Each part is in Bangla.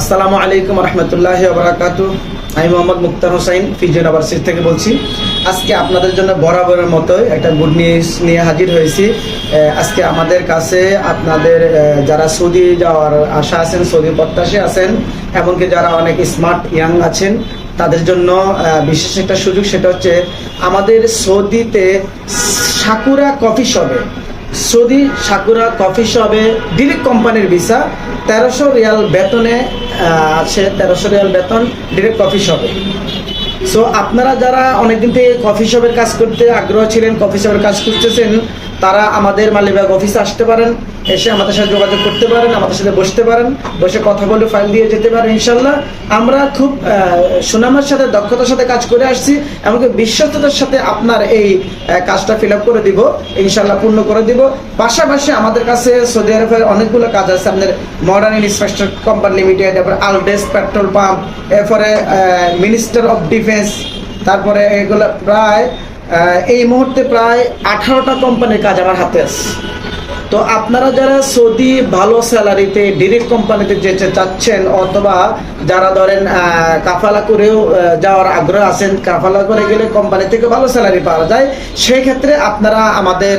আসসালামু আলাইকুম রহমতুল্লাহ বারাকাত আমি মোহাম্মদ মুক্তার হোসাইন, ফিজি ইউনিভার্সিটি থেকে বলছি। আজকে আপনাদের জন্য বরাবরের মতো একটা গুড নিউজ নিয়ে হাজির হয়েছি। আজকে আমাদের কাছে আপনাদের যারা সৌদি যাওয়ার আশা আছেন, সৌদি প্রত্যাশী আছেন, এমনকি যারা অনেক স্মার্ট ইয়াং আছেন, তাদের জন্য বিশেষ একটা সুযোগ, সেটা হচ্ছে আমাদের সৌদিতে সাকুরা কফি শপে সৌদি সাকুরা কফি শপে ডিরেক্ট কোম্পানির ভিসা, তেরোশো রিয়াল বেতনে আছে তেরোশো রিয়াল বেতন ডিরেক্ট কফি শপে। সো আপনারা যারা অনেকদিন থেকে কফি শপের কাজ করতে আগ্রহ ছিলেন, কফি শপের কাজ করতেছেন তারা আমাদের মালিবাগ অফিসে আসতে পারেন, এসে আমাদের সাথে যোগাযোগ করতে পারেন, আমাদের সাথে বসতে পারেন, বসে কথা বলে ফাইল দিয়ে যেতে পারেন ইনশাল্লাহ আমরা খুব সুনামের সাথে, দক্ষতার সাথে কাজ করে আসছি, এমনকি বিশ্বস্ততার সাথে আপনার এই কাজটা ফিল করে দিব ইনশাল্লাহ পূর্ণ করে দিব। পাশাপাশি আমাদের কাছে সৌদি আরবের অনেকগুলো কাজ আছে আপনাদের মডার্ন ইনফ্রাস্ট্রাকচার কোম্পানি লিমিটেড তারপরে আলডেস পেট্রোল পাম্প এরপরে মিনিস্টার অফ ডিফেন্স তারপরে এগুলো প্রায় এই মুহূর্তে প্রায় আঠারোটা কোম্পানির কাজ আমার হাতে আছে। তো আপনারা যারা সৌদি ভালো স্যালারিতে ডিরেক্ট কোম্পানিতে যেতে চাচ্ছেন, অথবা যারা ধরেন কাফালা করেও যাওয়ার আগ্রহ আছেন, কাফালা করে গেলে কোম্পানি থেকে ভালো স্যালারি পাওয়া যায়, সেই ক্ষেত্রে আপনারা আমাদের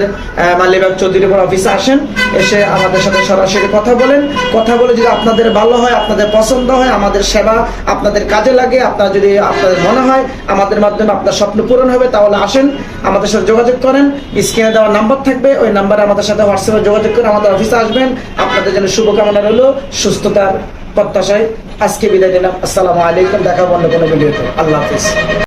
মালিবাগ চৌধুরীপুর অফিসে আসেন, এসে আমাদের সাথে সরাসরি কথা বলেন। কথা বলে যদি আপনাদের ভালো হয়, আপনাদের পছন্দ হয়, আমাদের সেবা আপনাদের কাজে লাগে, আপনার যদি আপনাদের মনে হয়, আমাদের মাধ্যমে আপনার স্বপ্ন পূরণ হবে, তাহলে আসেন, আমাদের সাথে যোগাযোগ করেন। স্ক্রিনে দেওয়া নাম্বার থাকবে, ওই নাম্বারে আমাদের সাথে হোয়াটসঅ্যাপে যোগাযোগ করে আমাদের অফিসে আসবেন। আপনাদের জন্য শুভকামনা রইল। সুস্থতার প্রত্যাশায় আজকে বিদায় নিলাম। আসসালামু আলাইকুম। দেখা অন্য কোনো ভিডিওতে। আল্লাহ হাফিজ।